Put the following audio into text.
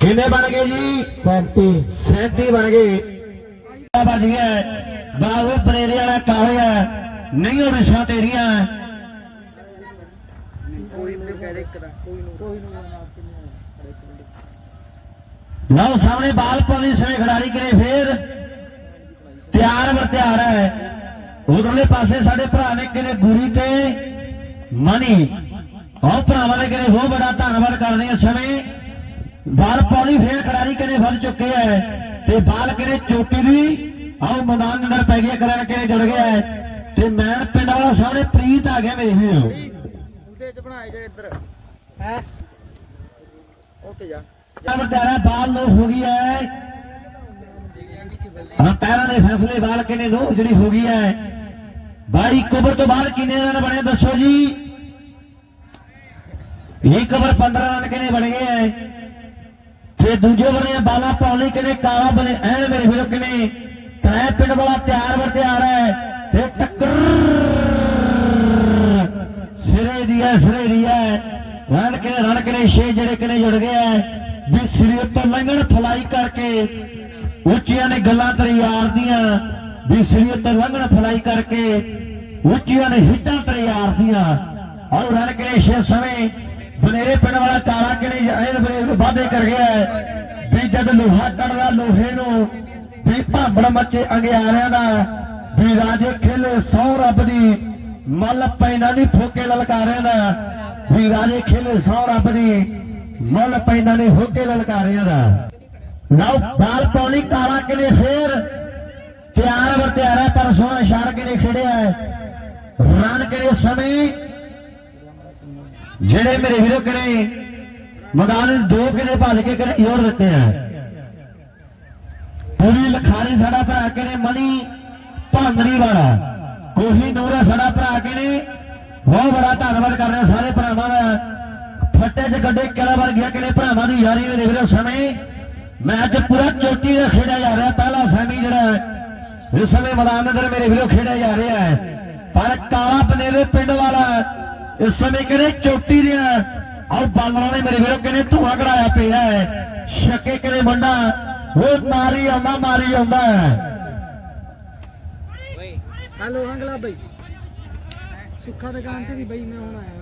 ਕਿੰਨੇ ਬਣ ਗਏ ਜੀ? 37 37 ਬਣ ਗਏ। ਵੱਜ ਗਿਆ। ਬਾਬੂ ਪਰੇਰੇ ਵਾਲਾ ਕਾਲਿਆ ਨਹੀਂ ਉਹ ਰਿਸ਼ਾ ਤੇਰੀਆਂ। ਲਓ ਸਾਹਮਣੇ ਬਾਲ ਪਾਉਣੀ ਸਮੇਂ ਖਿਡਾਰੀ ਕਰੇ ਫੇਰ। ਤਿਆਰ ਵਰ ਤਿਆਰ ਹੈ। ਉਧਰਲੇ ਪਾਸੇ ਸਾਡੇ ਭਰਾ ਨੇ ਕਿਨੇ ਗੁਰੀ ਤੇ ਮਨੀ। ਉਹ ਭਰਾਵਾਂ ਦੇ ਕਿਨੇ ਬਹੁਤ ਬੜਾ ਧੰਨਵਾਦ ਕਰਦੇ ਆ ਸਮੇਂ ਬਾਲ ਪਾਉਣੀ ਫੇਰ ਖਿਡਾਰੀ ਕਿਨੇ ਵੱਧ ਚੁੱਕੇ ਹੈ ਤੇ ਬਾਲ ਕਿਨੇ ਚੋਟੀ ਦੀ? ਆਓ ਮੈਦਾਨ ਅੰਦਰ ਪੈ ਗਿਆ ਕਰਨ ਕਿਨੇ ਜੁੜ ਗਿਆ ਹੈ। ਤੇ ਮੈਨ ਪਿੰਡ ਵਾਲਾ ਸਾਹਮਣੇ ਪ੍ਰੀਤ ਆ ਗਿਆ ਮੇਰੇ ਵੀਰੋ। ਉਸੇ ਚ ਬਣਾਏ ਜੇ ਇੱਧਰ। ਹੈ? ਉੱਥੇ ਜਾ। ਬਾਲ ਨੂੰ ਹੋ ਗਈ ਹੈ। ਹਾਂ ਪੈਰਾਂ ਦੇ ਫੈਸਲੇ ਬਾਲ ਕਿਨੇ ਨੂੰ ਜਿਹੜੀ ਹੋ ਗਈ ਹੈ। ਬਾਈ ਕਬਰ ਤੋਂ ਬਾਅਦ ਕਿੰਨੇ ਰਨ ਬਣੇ ਦੱਸੋ ਜੀ? ਇਹ ਕਬਰ 15 ਰਨ ਕਿਨੇ ਬਣ ਗਏ ਹੈ? ਤੇ ਦੂਜੇ ਬਣੇ ਬਾਲਾ ਪੌਲੀ ਕਿਨੇ ਕਾਲਾ ਬਣੇ, ਐ ਮੇਰੇ ਵੀਰੋ ਕਿਨੇ ਤੈ ਪਿੰਡ ਵਾਲਾ ਤਿਆਰ ਵਰ ਤਿਆਰ ਹੈ ਤੇ ਟੱਕਰ ਸਿਰੇ ਦੀ ਹੈ ਸਿਰੇ ਦੀ ਹੈ ਰਨ ਕੇ ਰਨ ਕੇ ਛੇ ਜਿਹੜੇ ਕਿਨੇ ਜੁੜ ਗਏ ਹੈ ਵੀ ਸਿਰੇ ਉੱਤੋਂ ਲੰਘਣ, ਫਲਾਈ ਕਰਕੇ ਉੱਚੀਆਂ ਨੇ ਗੱਲਾਂ ਤੇਰੀ ਯਾਰ ਦੀਆਂ। ਵੀ ਸਿਰੇ ਉੱਤੇ ਲੰਘਣ, ਫਲਾਈ ਕਰਕੇ ਉੱਚੀਆਂ ਨੇ ਹਿੱਟਾਂ ਤੇਰੀ ਯਾਰ ਦੀਆਂ। ਔਰ ਰਨ ਕੇ ਛੇ ਸਮੇਂ ਬਨੇਰੇ ਪਿੰਡ ਵਾਲਾ ਤਾਰਾ ਕਿਨੇ ਇਹ ਵਾਅਦੇ ਕਰ ਗਿਆ ਹੈ ਵੀ ਜਦ ਲੋਹਾ ਕੱਢਦਾ ਲੋਹੇ ਨੂੰ, ਵੀ ਭਾਂਬੜ ਮੱਚੇ ਅੰਗਿਆਰਿਆਂ ਦਾ, ਵੀ ਰਾਜੇ ਖੇਲੇ ਸੌ ਰੱਬ ਦੀ ਮੱਲ ਪੈਂਦਾ ਨਹੀਂ ਫੋਕੇ ਲਲਕਾਰਿਆਂ ਦਾ, ਵੀ ਰਾਜੇ ਖੇਲੇ ਸੌ ਰੱਬ ਦੀ ਮੱਲ ਪੈਂਦਾ ਨਹੀਂ ਫੋਕੇ ਲਲਕਾਰਿਆਂ ਦਾ। ਲਓ ਬਾਲ ਪੌਣੀ ਕਾਲਾ ਕਿਨੇ ਫੇਰ? ਤਿਆਰ ਵਰ ਤਿਆਰ ਹੈ, ਪਰ ਸੋਹਣਾ ਇਸ਼ਾਰਾ ਕਿਨੇ ਖੇੜਿਆ ਹੈ? ਰਨ ਕਰੇ ਸਮੇਂ? ਜਿਹੜੇ ਮੇਰੇ ਵੀਰੋ ਕਰੇ ਮੈਦਾਨ ਦੋ ਕਿਨੇ ਭੱਜ ਕੇ ਕਰੇ ਜ਼ੋਰ ਦਿੱਤੇ ਆ? ਪੂਰੀ ਲਖਾਰੀ ਸਾਡਾ ਭਰਾ ਕਿਨੇ ਮਣੀ ਭਾਂਦਰੀ ਵਾਲਾ। ਕੋਹੀ ਨੂਰ ਹੈ ਸਾਡਾ ਭਰਾ ਕਿਨੇ ਬਹੁਤ ਬੜਾ ਧੰਨਵਾਦ ਕਰ ਰਿਹਾ ਸਾਰੇ ਭਰਾਵਾਂ ਦਾ। ਫੱਟੇ 'ਚ ਗੱਡੇ ਕਿਹੜਾ ਵਰ ਗਿਆ ਕਿਨੇ ਭਰਾਵਾਂ ਦੀ ਯਾਰੀ ਮੇਰੇ ਵੀਰੋ ਸਮੇਂ ਮੈਚ ਪੂਰਾ ਚੋਟੀ ਦਾ ਖੇਡਿਆ ਜਾ ਰਿਹਾ ਪਹਿਲਾ ਸੈਮੀ ਜਿਹੜਾ ਹੈ, ਇਸ ਸਮੇਂ ਮੈਦਾਨ ਦੇ ਅੰਦਰ ਮੇਰੇ ਵੀਰੋ ਖੇਡਿਆ ਜਾ ਰਿਹਾ ਹੈ। ਪਰ ਕਾਲਾ ਪਨੇਰੇ ਪਿੰਡ ਵਾਲਾ ਇਸ ਸਮੇਂ ਕਹਿੰਦੇ ਚੋਟੀ ਦੇ ਔਰ ਬਾਲਰਾਂ ਨੇ ਮੇਰੇ ਵੀਰੋ ਕਹਿੰਦੇ ਧੂਆ ਕਢਾਇਆ ਪਿਆ ਹੈ। ਛੱਕੇ ਕਹਿੰਦੇ ਮੁੰਡਾ ਉਹ ਮਾਰੀ ਆਉਂਦਾ ਮਾਰੀ ਆਉਂਦਾ। ਹੈ ਅੰਗਲਾ ਬਾਈ। ਸੁੱਖਾ ਦੁਕਾਨ ਤੇ ਦੀ ਬਾਈ ਮੈਂ ਹੁਣ ਆਇਆ